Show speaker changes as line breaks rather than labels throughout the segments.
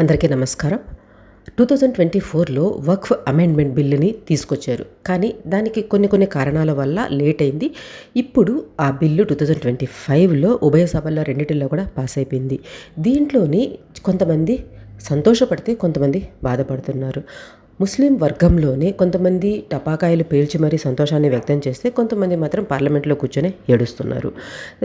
అందరికీ నమస్కారం. Two thousand twenty ఫోర్లో వక్ఫ్ అమెండ్మెంట్ బిల్లుని తీసుకొచ్చారు. కానీ దానికి కొన్ని కొన్ని కారణాల వల్ల లేట్ అయింది. ఇప్పుడు ఆ బిల్లు టూ థౌజండ్ ట్వంటీ ఫైవ్లో ఉభయ సభల్లో రెండింటిలో కూడా పాస్ అయిపోయింది. దీంట్లోని కొంతమంది సంతోషపడితే కొంతమంది బాధపడుతున్నారు. ముస్లిం వర్గంలోనే కొంతమంది టపాకాయలు పేల్చి మరీ సంతోషాన్ని వ్యక్తం చేస్తే కొంతమంది మాత్రం పార్లమెంట్లో కూర్చొని ఏడుస్తున్నారు.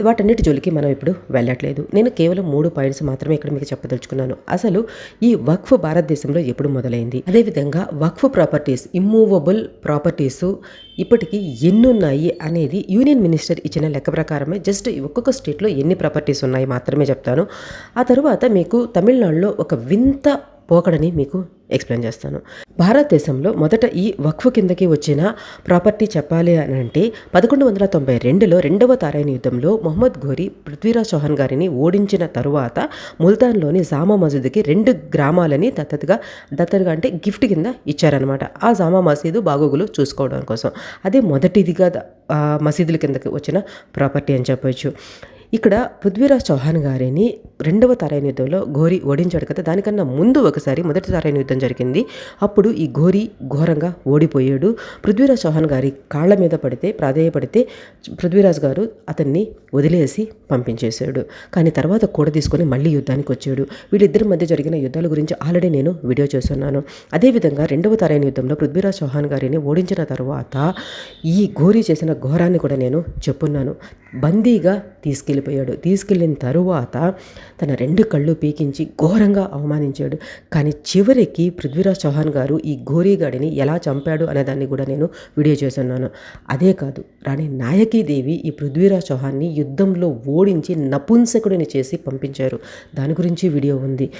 వాటన్నిటి జోలికి మనం ఇప్పుడు వెళ్ళట్లేదు. నేను కేవలం మూడు పాయింట్స్ మాత్రమే ఇక్కడ మీకు చెప్పదలుచుకున్నాను. అసలు ఈ వక్ఫ్ భారతదేశంలో ఎప్పుడు మొదలైంది? అదేవిధంగా వక్ఫ్ ప్రాపర్టీస్ ఇమ్మూవబుల్ ప్రాపర్టీస్ ఇప్పటికీ ఎన్నున్నాయి అనేది యూనియన్ మినిస్టర్ ఇచ్చిన లెక్క ప్రకారమే జస్ట్ ఒక్కొక్క స్టేట్లో ఎన్ని ప్రాపర్టీస్ ఉన్నాయి మాత్రమే చెప్తాను. ఆ తరువాత మీకు తమిళనాడులో ఒక వింత పోకడని మీకు ఎక్స్ప్లెయిన్ చేస్తాను. భారతదేశంలో మొదట ఈ వక్ఫ్ కిందకి వచ్చిన ప్రాపర్టీ చెప్పాలి అని అంటే పదకొండు వందల తొంభై రెండులో రెండవ తారైన యుద్ధంలో మొహమ్మద్ ఘోరీ పృథ్వీరాజ్ చౌహాన్ గారిని ఓడించిన తరువాత ముల్తాన్లోని జామా మసీదుకి రెండు గ్రామాలని దత్తతగా దత్తతగా అంటే గిఫ్ట్ కింద ఇచ్చారనమాట ఆ జామా మసీదు బాగోగులు చూసుకోవడం కోసం. అదే మొదటిదిగా మసీదుల కిందకి వచ్చిన ప్రాపర్టీ అని చెప్పొచ్చు. ఇక్కడ పృథ్వీరాజ్ చౌహాన్ గారిని రెండవ తారైన యుద్ధంలో ఘోరి ఓడించాడు కదా దానికన్నా ముందు ఒకసారి మొదటి తారైన యుద్ధం జరిగింది. అప్పుడు ఈ ఘోరీ ఘోరంగా ఓడిపోయాడు. పృథ్వీరాజ్ చౌహాన్ గారి కాళ్ళ మీద పడితే ప్రాధేయపడితే పృథ్వీరాజ్ గారు అతన్ని వదిలేసి పంపించేశాడు. కానీ తర్వాత కూడ తీసుకొని మళ్ళీ యుద్ధానికి వచ్చాడు. వీళ్ళిద్దరి మధ్య జరిగిన యుద్ధాల గురించి ఆల్రెడీ నేను వీడియో చేస్తున్నాను. అదేవిధంగా రెండవ తారైన యుద్ధంలో పృథ్వీరాజ్ చౌహాన్ గారిని ఓడించిన తర్వాత ఈ ఘోరీ చేసిన ఘోరాన్ని కూడా నేను చెప్పున్నాను. బందీగా తీసుకెళ్ళిపోయాడు. తీసుకెళ్ళిన తరువాత తన రెండు కళ్ళు పీకించి ఘోరంగా అవమానించాడు. కానీ చివరికి పృథ్వీరాజ్ చౌహాన్ గారు ఈ ఘోరీగాడిని ఎలా చంపాడు అనే దాన్ని కూడా నేను వీడియో చేస్తున్నాను. అదే కాదు రాణి నాయకీదేవి ఈ పృథ్వీరాజ్ చౌహాన్ని యుద్ధంలో ఓడించి నపుంసకుడిని చేసి పంపించారు. దాని గురించి వీడియో ఉంది.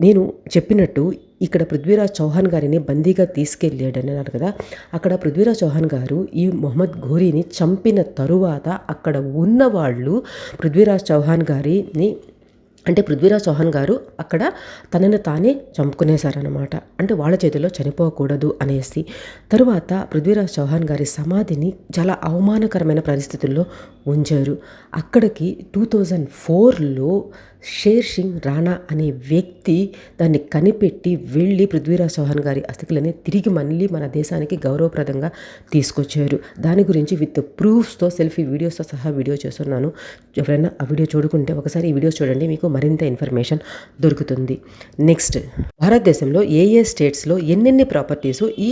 నేను చెప్పినట్టు ఇక్కడ పృథ్వీరాజ్ చౌహాన్ గారిని బందీగా తీసుకెళ్ళాడు అని అన్నారు కదా అక్కడ పృథ్వీరాజ్ చౌహాన్ గారు ఈ మొహమ్మద్ ఘోరీని చంపిన తరువాత అక్కడ ఉన్న వాళ్ళు పృథ్వీరాజ్ చౌహాన్ గారిని అంటే పృథ్వీరాజ్ చౌహాన్ గారు అక్కడ తనని తానే చంపుకునేశారనమాట అంటే వాళ్ళ చేతిలో చనిపోకూడదు అనేసి. తరువాత పృథ్వీరాజ్ చౌహాన్ గారి సమాధిని చాలా అవమానకరమైన పరిస్థితుల్లో ఉంచారు. అక్కడికి టూ థౌజండ్ ఫోర్లో షేర్ సింగ్ రాణా అనే వ్యక్తి దాన్ని కనిపెట్టి వెళ్ళి పృథ్వీరాజ్ చౌహాన్ గారి అస్థికలని తిరిగి మళ్ళీ మన దేశానికి గౌరవప్రదంగా తీసుకొచ్చారు. దాని గురించి విత్ ప్రూఫ్స్తో సెల్ఫీ వీడియోస్తో సహా వీడియో చేస్తున్నాను. ఎవరైనా ఆ వీడియో చూడుకుంటే ఒకసారి ఈ వీడియోస్ చూడండి. మీకు మరింత ఇన్ఫర్మేషన్ దొరుకుతుంది. నెక్స్ట్ భారతదేశంలో ఏ ఏ స్టేట్స్లో ఎన్నెన్ని ప్రాపర్టీస్ ఈ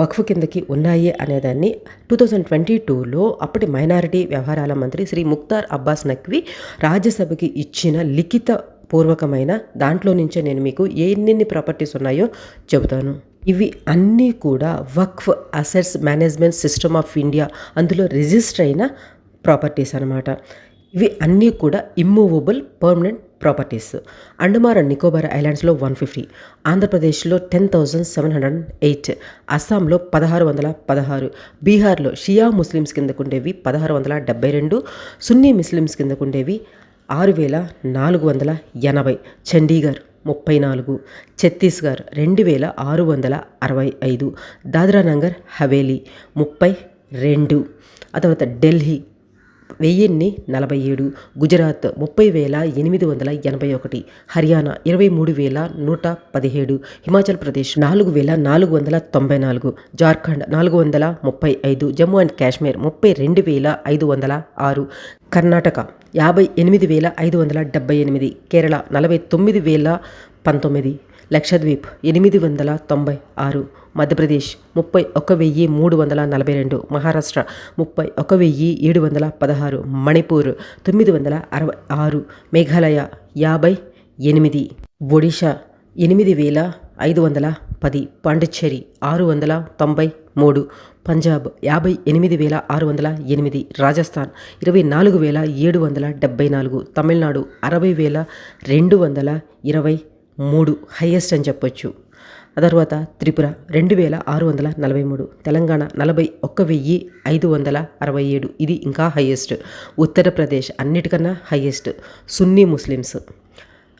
వక్ఫ్ కిందకి ఉన్నాయి అనేదాన్ని టూ థౌజండ్ ట్వంటీ టూలో అప్పటి మైనారిటీ వ్యవహారాల మంత్రి శ్రీ ముక్తార్ అబ్బాస్ నక్వీ రాజ్యసభకి ఇచ్చిన లిఖిత పూర్వకమైన దాంట్లో నుంచే నేను మీకు ఎన్నెన్ని ప్రాపర్టీస్ ఉన్నాయో చెబుతాను. ఇవి అన్నీ కూడా Waqf assets management system of India అందులో రిజిస్టర్ అయిన ప్రాపర్టీస్ అన్నమాట. ఇవి అన్నీ కూడా immovable permanent properties. Andaman and Nicobar ఐలాండ్స్లో one fifty ఆంధ్రప్రదేశ్లో ten thousand seven hundred eight అస్సాంలో పదహారు వందల పదహారు బీహార్లో షియా ముస్లిమ్స్ కిందకుండేవి పదహారు వందల డెబ్బై రెండు సున్నీ ముస్లిమ్స్ కిందకుండేవి ఆరు వేల నాలుగు వందల ఎనభై చండీగఢ్ ముప్పై నాలుగు ఛత్తీస్గఢ్ రెండు వేల ఆరు వందల అరవై ఐదు దాద్రానగర్ హవేలీ ముప్పై రెండు ఆ తర్వాత ఢిల్లీ వెయ్యిన్ని నలభై ఏడు గుజరాత్ ముప్పై వేల ఎనిమిది వందల ఎనభై ఒకటి హర్యానా ఇరవై మూడు వేల నూట పదిహేడు హిమాచల్ ప్రదేశ్ నాలుగు వేల నాలుగు వందల తొంభై నాలుగు జార్ఖండ్ నాలుగు వందల ముప్పై ఐదు జమ్మూ అండ్ కాశ్మీర్ ముప్పై రెండు వేల ఐదు వందల ఆరు కర్ణాటక యాభై ఎనిమిది వేల ఐదు వందల డెబ్బై ఎనిమిది కేరళ నలభై తొమ్మిది వేల పంతొమ్మిది లక్షద్వీప్ ఎనిమిది వందల తొంభై ఆరు మధ్యప్రదేశ్ ముప్పై ఒక వెయ్యి మూడు వందల నలభై రెండు మహారాష్ట్ర ముప్పై ఒక వెయ్యి ఏడు వందల పదహారు మణిపూర్ తొమ్మిది వందల అరవై ఆరు మేఘాలయ యాభై ఎనిమిది ఒడిషా ఎనిమిది వేల ఐదు వందల పది పాండిచ్చేరి ఆరు వందల తొంభై మూడు పంజాబ్ యాభై ఎనిమిది వేల ఆరు వందల ఎనిమిది రాజస్థాన్ ఇరవై నాలుగు వేల ఏడు వందల డెబ్బై నాలుగు తమిళనాడు అరవై వేల రెండు వందల ఇరవై మూడు హయ్యెస్ట్ అని చెప్పొచ్చు. ఆ తర్వాత త్రిపుర రెండు వేల ఆరు వందల నలభై మూడు తెలంగాణ నలభై ఒక్క వెయ్యి ఐదు వందల అరవై ఏడు. ఇది ఇంకా హయ్యెస్ట్ ఉత్తరప్రదేశ్ అన్నిటికన్నా హయ్యెస్ట్ సున్నీ ముస్లిమ్స్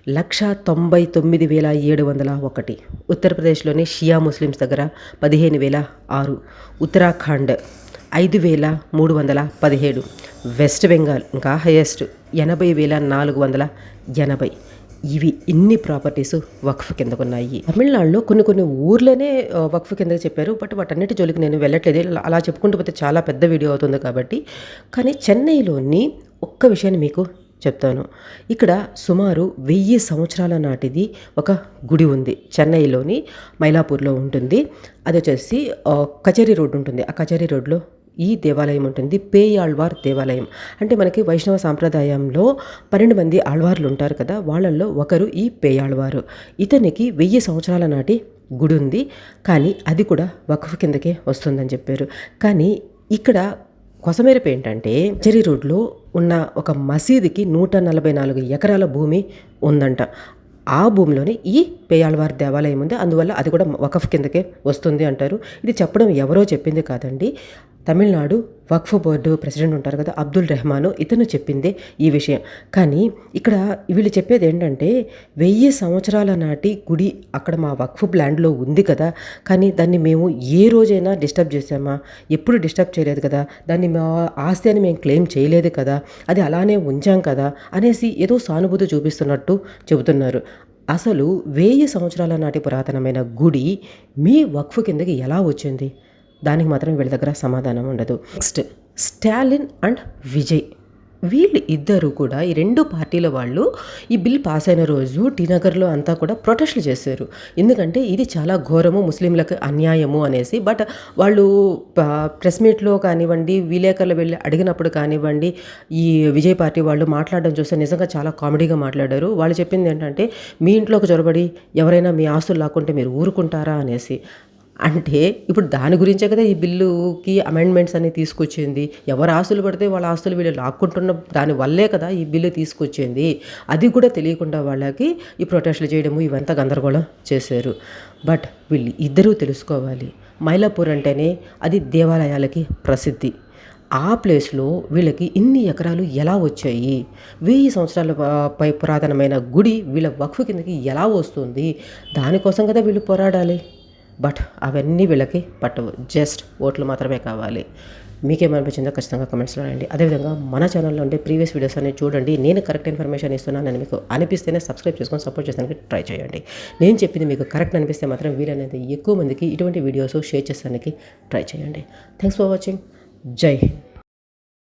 లక్ష తొంభై తొమ్మిది వేల ఏడు వందల ఒకటి. ఉత్తరప్రదేశ్లోని షియా ముస్లిమ్స్ దగ్గర పదిహేను వేల ఆరు. ఉత్తరాఖండ్ ఐదు వేల మూడు వందల పదిహేడు. వెస్ట్ బెంగాల్ ఇంకా హయ్యెస్ట్ ఎనభై వేల నాలుగు వందల ఎనభై. ఇవి ఇన్ని ప్రాపర్టీస్ వక్ఫ్ కిందకు ఉన్నాయి తమిళనాడులో కొన్ని కొన్ని ఊర్లోనే వక్ఫ్ కిందకి చెప్పారు. బట్ వాటన్నిటి జోలికి నేను వెళ్ళట్లేదు. అలా చెప్పుకుంటూ పోతే చాలా పెద్ద వీడియో అవుతుంది కాబట్టి. కానీ చెన్నైలోని ఒక్క విషయాన్ని మీకు చెప్తాను. ఇక్కడ సుమారు వెయ్యి సంవత్సరాల నాటిది ఒక గుడి ఉంది. చెన్నైలోని మైలాపూర్లో ఉంటుంది. అది వచ్చేసి కచేరీ రోడ్డు ఉంటుంది. ఆ కచేరీ రోడ్లో ఈ దేవాలయం ఉంటుంది పేయాళ్వార్ దేవాలయం. అంటే మనకి వైష్ణవ సాంప్రదాయంలో పన్నెండు మంది ఆళ్వార్లు ఉంటారు కదా వాళ్ళల్లో ఒకరు ఈ పేయాళ్వారు. ఇతనికి వెయ్యి సంవత్సరాల నాటి గుడి ఉంది కానీ అది కూడా వక్ఫ్ కిందకే వస్తుందని చెప్పారు. కానీ ఇక్కడ కొసమేరపు ఏంటంటే చెరీ రోడ్లో ఉన్న ఒక మసీదుకి నూట నలభై నాలుగు ఎకరాల భూమి ఉందంట. ఆ భూమిలోనే ఈ పేయాళ్వార్ దేవాలయం ఉంది అందువల్ల అది కూడా వకఫ్ కిందకే వస్తుంది అంటారు. ఇది చెప్పడం ఎవరో చెప్పింది కాదండి. తమిళనాడు వక్ఫ్ బోర్డు ప్రెసిడెంట్ ఉంటారు కదా అబ్దుల్ రెహమాను. ఇతను చెప్పిందే ఈ విషయం. కానీ ఇక్కడ వీళ్ళు చెప్పేది ఏంటంటే వెయ్యి సంవత్సరాల నాటి గుడి అక్కడ మా వక్ఫ్ ల్యాండ్లో ఉంది కదా కానీ దాన్ని మేము ఏ రోజైనా డిస్టర్బ్ చేసామా ఎప్పుడు డిస్టర్బ్ చేయలేదు కదా దాన్ని మా ఆస్తి అని మేము క్లెయిమ్ చేయలేదు కదా అది అలానే ఉంచాం కదా అనేసి ఏదో సానుభూతి చూపిస్తున్నట్టు చెబుతున్నారు. అసలు వెయ్యి సంవత్సరాల నాటి పురాతనమైన గుడి మీ వక్ఫ్ కిందకి ఎలా వచ్చింది? దానికి మాత్రం వీళ్ళ దగ్గర సమాధానం ఉండదు. నెక్స్ట్ స్టాలిన్ అండ్ విజయ్ వీళ్ళు ఇద్దరు కూడా ఈ రెండు పార్టీల వాళ్ళు ఈ బిల్ పాస్ అయిన రోజు టీనగర్లో అంతా కూడా ప్రొటెస్ట్లు చేశారు. ఎందుకంటే ఇది చాలా ఘోరము ముస్లింలకు అన్యాయము అనేసి. బట్ వాళ్ళు ప్రెస్ మీట్లో కానివ్వండి విలేకరులు వెళ్ళి అడిగినప్పుడు కానివ్వండి ఈ విజయ్ పార్టీ వాళ్ళు మాట్లాడడం చూస్తే నిజంగా చాలా కామెడీగా మాట్లాడారు. వాళ్ళు చెప్పింది ఏంటంటే మీ ఇంట్లోకి చొరబడి ఎవరైనా మీ ఆస్తులు లాక్కుంటే మీరు ఊరుకుంటారా? అనేసి. అంటే ఇప్పుడు దాని గురించే కదా ఈ బిల్లుకి అమెండ్మెంట్స్ అన్ని తీసుకొచ్చింది. ఎవరు ఆస్తులు పడితే వాళ్ళ ఆస్తులు వీళ్ళు లాక్కుంటున్న దాని వల్లే కదా ఈ బిల్లు తీసుకొచ్చింది. అది కూడా తెలియకుండా వాళ్ళకి ఈ ప్రొటెస్ట్లు చేయడము ఇవంతా గందరగోళం చేశారు. బట్ వీళ్ళు ఇద్దరూ తెలుసుకోవాలి. మైలాపూర్ అంటేనే అది దేవాలయాలకి ప్రసిద్ధి. ఆ ప్లేస్లో వీళ్ళకి ఇన్ని ఎకరాలు ఎలా వచ్చాయి? వెయ్యి సంవత్సరాల పై పురాతనమైన గుడి వీళ్ళ వక్ఫ్ కిందకి ఎలా వస్తుంది? దానికోసం కదా వీళ్ళు పోరాడాలి. బట్ అవన్నీ వీళ్ళకి పట్టవు. జస్ట్ ఓట్లు మాత్రమే కావాలి. మీకేమనిపించిందో ఖచ్చితంగా కమెంట్స్లో రాయండి. అదేవిధంగా మన ఛానల్లో ఉండే ప్రీవియస్ వీడియోస్ అన్ని చూడండి. నేను కరెక్ట్ ఇన్ఫర్మేషన్ ఇస్తున్నానని మీకు అనిపిస్తేనే సబ్స్క్రైబ్ చేసుకొని సపోర్ట్ చేయడానికి ట్రై చేయండి. నేను చెప్పింది మీకు కరెక్ట్ అనిపిస్తే మాత్రం వీలైనంత ఎక్కువ మందికి ఇటువంటి వీడియోస్ షేర్ చేస్తానికి ట్రై చేయండి. Thanks for watching Jai Hind.